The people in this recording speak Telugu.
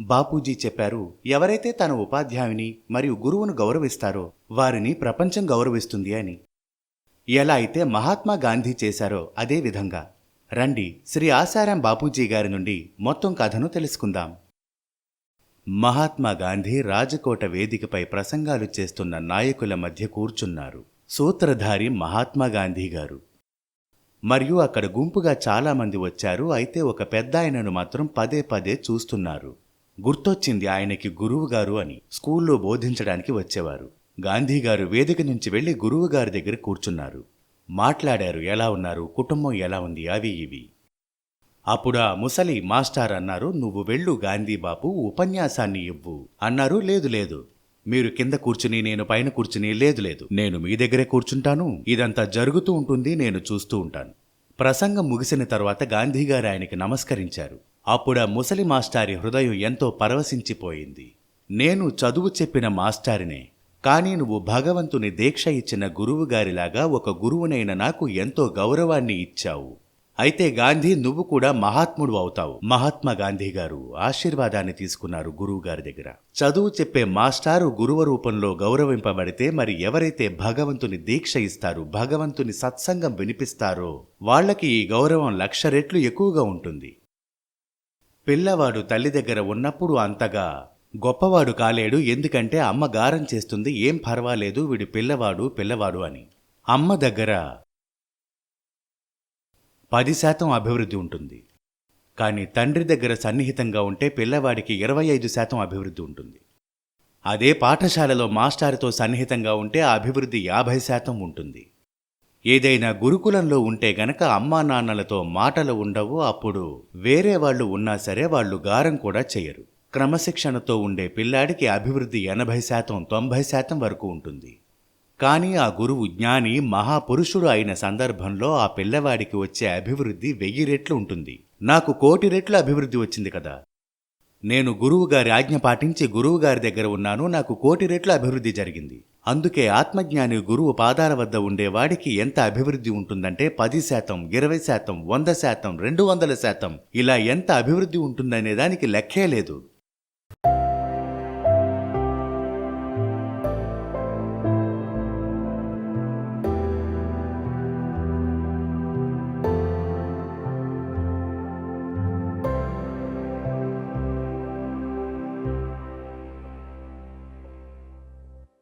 బాపూజీ చెప్పారు ఎవరైతే తన ఉపాధ్యాయుని మరియు గురువును గౌరవిస్తారో వారిని ప్రపంచం గౌరవిస్తుంది అని. ఎలా అయితే మహాత్మా గాంధీ చేశారో అదే విధంగా. రండి శ్రీ ఆసారాం బాపూజీ గారి నుండి మొత్తం కథను తెలుసుకుందాం. మహాత్మా గాంధీ రాజకోట వేదికపై ప్రసంగాలు చేస్తున్న నాయకుల మధ్య కూర్చున్నారు సూత్రధారి మహాత్మా గాంధీ గారు. మరియు అక్కడ గుంపుగా చాలామంది వచ్చారు అయితే ఒక పెద్దాయనను మాత్రం పదే పదే చూస్తున్నారు. గుర్తొచ్చింది ఆయనకి గురువుగారు అని. స్కూల్లో బోధించడానికి వచ్చేవారు. గాంధీ గారు వేదిక నుంచి వెళ్ళి గురువు గారి దగ్గర కూర్చున్నారు. మాట్లాడారు ఎలా ఉన్నారు? కుటుంబం ఎలా ఉంది? అవి ఇవి. అప్పుడు ఆ ముసలి మాస్టార్ అన్నారు నువ్వు వెళ్ళు గాంధీబాబు ఉపన్యాసాన్ని ఇవ్వు. అన్నారు లేదు లేదు. మీరు కింద కూర్చుని నేను పైన కూర్చుని లేదు లేదు. నేను మీ దగ్గరే కూర్చుంటాను. ఇదంతా జరుగుతూ ఉంటుంది నేను చూస్తూ ఉంటాను. ప్రసంగం ముగిసిన తర్వాత గాంధీ గారు ఆయనకి నమస్కరించారు. అప్పుడు ముసలి మాస్టారి హృదయం ఎంతో పరవశించిపోయింది. నేను చదువు చెప్పిన మాస్టారినే కానీ నువ్వు భగవంతుని దీక్ష ఇచ్చిన గురువు గారిలాగా ఒక గురువునైన నాకు ఎంతో గౌరవాన్ని ఇచ్చావు. అయితే గాంధీ నువ్వు కూడా మహాత్ముడు అవుతావు. మహాత్మా గాంధీ గారు ఆశీర్వాదాన్ని తీసుకున్నారు గురువు గారి దగ్గర. చదువు చెప్పే మాస్టారు గురువు రూపంలో గౌరవింపబడితే మరి ఎవరైతే భగవంతుని దీక్ష ఇస్తారు భగవంతుని సత్సంగం వినిపిస్తారో వాళ్ళకి ఈ గౌరవం లక్ష రెట్లు ఎక్కువగా ఉంటుంది. పిల్లవాడు తల్లి దగ్గర ఉన్నప్పుడు అంతగా గొప్పవాడు కాలేడు ఎందుకంటే అమ్మ గారం చేస్తుంది ఏం పర్వాలేదు వీడి పిల్లవాడు పిల్లవాడు అని. అమ్మ దగ్గర పది శాతం అభివృద్ధి ఉంటుంది. కానీ తండ్రి దగ్గర సన్నిహితంగా ఉంటే పిల్లవాడికి ఇరవై ఐదు శాతం అభివృద్ధి ఉంటుంది. అదే పాఠశాలలో మాస్టారుతో సన్నిహితంగా ఉంటే ఆ అభివృద్ధి యాభై శాతం ఉంటుంది. ఏదైనా గురుకులంలో ఉంటే గనక అమ్మా నాన్నలతో మాటలు ఉండవు అప్పుడు వేరే వాళ్ళు ఉన్నా సరే వాళ్ళు గారం కూడా చేయరు. క్రమశిక్షణతో ఉండే పిల్లాడికి అభివృద్ధి ఎనభై శాతం తొంభై శాతం వరకు ఉంటుంది. కానీ ఆ గురువు జ్ఞాని మహాపురుషుడు అయిన సందర్భంలో ఆ పిల్లవాడికి వచ్చే అభివృద్ధి వెయ్యి రెట్లు ఉంటుంది. నాకు కోటి రెట్లు అభివృద్ధి వచ్చింది కదా. నేను గురువు గారి ఆజ్ఞ పాటించి గురువు గారి దగ్గర ఉన్నాను నాకు కోటి రెట్లు అభివృద్ధి జరిగింది. అందుకే ఆత్మజ్ఞాని గురువు పాదాల వద్ద ఉండేవాడికి ఎంత అభివృద్ధి ఉంటుందంటే పది శాతం ఇరవై శాతం వంద శాతం రెండు వందల శాతం. ఇలా ఎంత అభివృద్ధి ఉంటుందనే దానికి లెక్కే లేదు.